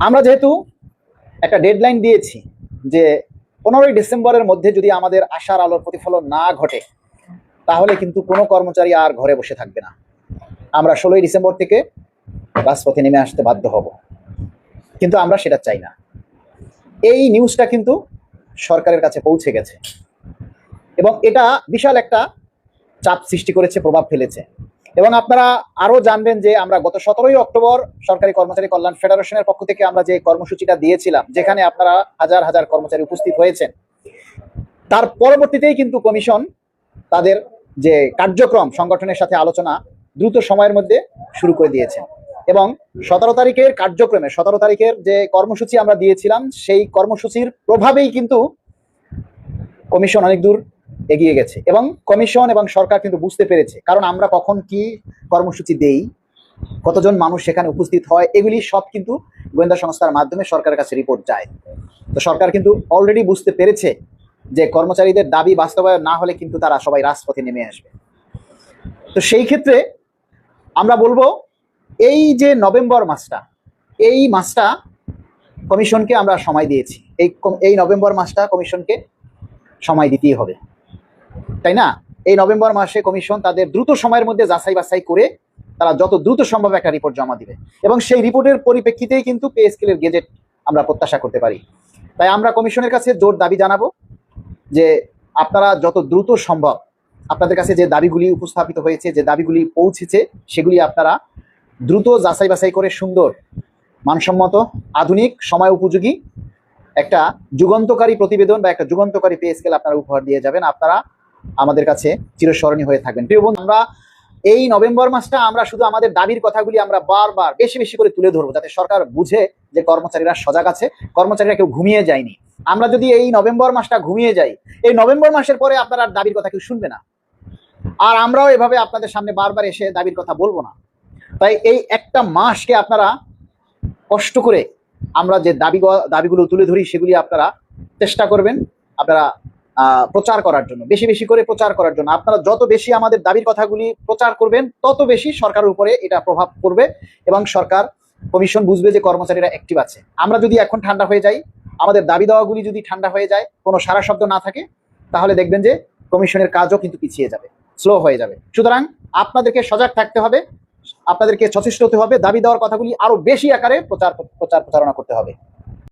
আমরা যেহেতু একটা ডেডলাইন দিয়েছি যে পনেরোই ডিসেম্বরের মধ্যে যদি আমাদের আশার আলোর প্রতিফলন না ঘটে, তাহলে কিন্তু কোনো কর্মচারী আর ঘরে বসে থাকবে না। আমরা ষোলোই ডিসেম্বর থেকে রাজপথে নেমে আসতে বাধ্য হব। কিন্তু আমরা সেটা চাই না। এই নিউজটা কিন্তু সরকারের কাছে পৌঁছে গেছে। এবং এটা বিশাল একটা চাপ সৃষ্টি করেছে, প্রভাব ফেলেছে। এবং আপনারা আরও জানবেন যে আমরা গত সতেরোই অক্টোবর সরকারি কর্মচারী কল্যাণ ফেডারেশনের পক্ষ থেকে আমরা যে কর্মসূচিটা দিয়েছিলাম, যেখানে আপনারা হাজার হাজার কর্মচারী উপস্থিত হয়েছেন। তার পরবর্তীতেই কিন্তু কমিশন তাদের যে কার্যক্রম, সংগঠনের সাথে আলোচনা দ্রুত সময়ের মধ্যে শুরু করে দিয়েছে। এবং সতেরো তারিখের কার্যক্রমে, সতেরো তারিখের যে কর্মসূচি আমরা দিয়েছিলাম, সেই কর্মসূচির প্রভাবেই কিন্তু কমিশন অনেক দূর এগিয়ে গেছে। এবং কমিশন এবং সরকার কিন্তু বুঝতে পেরেছে, কারণ আমরা কখন কি কর্মসূচি দেই, কতজন মানুষ সেখানে উপস্থিত হয়, এগুলি সব কিন্তু গোয়েন্দা সংস্থার মাধ্যমে সরকারের কাছে রিপোর্ট যায়। তো সরকার কিন্তু অলরেডি বুঝতে পেরেছে যে কর্মচারীদের দাবি বাস্তবায়ন না হলে কিন্তু তারা সবাই রাজপথে নেমে আসবে। তো সেই ক্ষেত্রে আমরা বলব, এই যে নভেম্বর মাসটা, এই মাসটা কমিশনকে আমরা সময় দিয়েছি। এই এই নভেম্বর মাসটা কমিশনকে সময় দিতেই হবে। তাই না? এই নভেম্বর মাসে কমিশন তাদের দ্রুত সময়ের মধ্যে যাচাই বাছাই করে তারা যত দ্রুত সম্ভব একটা রিপোর্ট জমা দিবে। এবং সেই রিপোর্টের পরিপ্রেক্ষিতেই কিন্তু পে স্কেলের গেজেট আমরা প্রত্যাশা করতে পারি। তাই আমরা কমিশনের কাছে জোর দাবি জানাব যে আপনারা যত দ্রুত সম্ভব আপনাদের কাছে যে দাবিগুলি উপস্থাপিত হয়েছে, যে দাবিগুলি পৌঁছেছে, সেগুলি আপনারা দ্রুত যাচাই বাছাই করে সুন্দর, মানসম্মত, আধুনিক, সময় উপযোগী একটা যুগান্তকারী প্রতিবেদন বা একটা যুগান্তকারী পে স্কেল আপনারা উপহার দিয়ে যাবেন। আপনারা আমাদের কাছে চিরস্মরণীয় হয়ে থাকবেন। প্রিয় বন্ধু, আমরা এই নভেম্বর মাসটা আমরা শুধু আমাদের দাবির কথাগুলি আমরা বারবার বেশি বেশি করে তুলে ধরবো, যাতে সরকার বুঝে যে কর্মচারীরা সজাগ আছে, কর্মচারীরা কেউ ঘুমিয়ে যায়নি। আমরা যদি এই নভেম্বর মাসটা ঘুমিয়ে যাই, এই নভেম্বর মাসের পরে আপনারা দাবির কথা কেউ শুনবে না। আর আমরাও এভাবে আপনাদের সামনে বারবার এসে দাবির কথা বলব না। তাই এই একটা মাসকে আপনারা কষ্ট করে আমরা যে দাবি দাবিগুলো তুলে ধরি, সেগুলি আপনারা চেষ্টা করবেন, আপনারা প্রচার করার জন্য, বেশি বেশি করে প্রচার করার জন্য। আপনারা যত বেশি আমাদের দাবির কথাগুলি প্রচার করবেন, তত বেশি সরকারের উপরে এটা প্রভাব পড়বে এবং সরকার কমিশন বুঝবে যে কর্মচারীরা অ্যাক্টিভ আছে। আমরা যদি এখন ঠান্ডা হয়ে যাই, আমাদের দাবি দেওয়াগুলি যদি ঠান্ডা হয়ে যায়, কোনো সারা শব্দ না থাকে, তাহলে দেখবেন যে কমিশনের কাজও কিন্তু পিছিয়ে যাবে স্লো হয়ে যাবে। সুতরাং আপনাদেরকে সজাগ থাকতে হবে, আপনাদেরকে সচেষ্ট হতে হবে, দাবি দেওয়ার কথাগুলি আরও বেশি আকারে প্রচার প্রচার প্রচারণা করতে হবে।